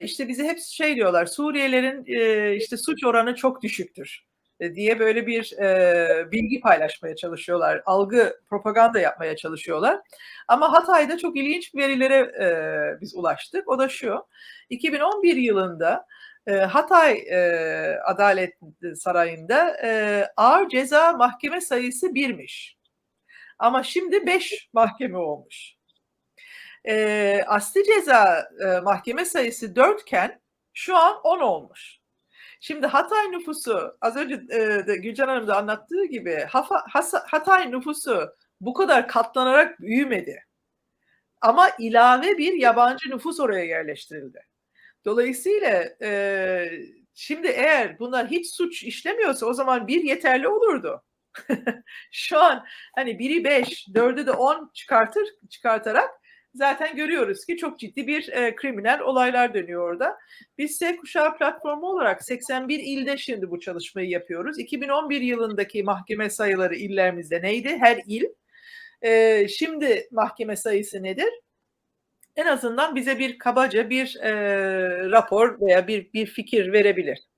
işte bize hep şey diyorlar Suriyelerin e, işte suç oranı çok düşüktür e, diye böyle bir e, bilgi paylaşmaya çalışıyorlar. Algı, propaganda yapmaya çalışıyorlar. Ama Hatay'da çok ilginç verilere e, biz ulaştık. O da şu. 2011 yılında e, Hatay e, Adalet Sarayı'nda e, ağır ceza mahkeme sayısı birmiş. Ama şimdi beş mahkeme olmuş. E, asli ceza e, mahkeme sayısı dörtken şu an on olmuş. Şimdi Hatay nüfusu az önce e, de Gülcan Hanım da anlattığı gibi Hafa, Hasa, Hatay nüfusu bu kadar katlanarak büyümedi. Ama ilave bir yabancı nüfus oraya yerleştirildi. Dolayısıyla e, şimdi eğer bunlar hiç suç işlemiyorsa o zaman bir yeterli olurdu. Şu an hani biri beş, dördü de on çıkartır çıkartarak zaten görüyoruz ki çok ciddi bir e, kriminal olaylar dönüyor orada. Biz S kuşağı platformu olarak 81 ilde şimdi bu çalışmayı yapıyoruz. 2011 yılındaki mahkeme sayıları illerimizde neydi? Her il. E, şimdi mahkeme sayısı nedir? En azından bize bir kabaca bir e, rapor veya bir bir fikir verebilir.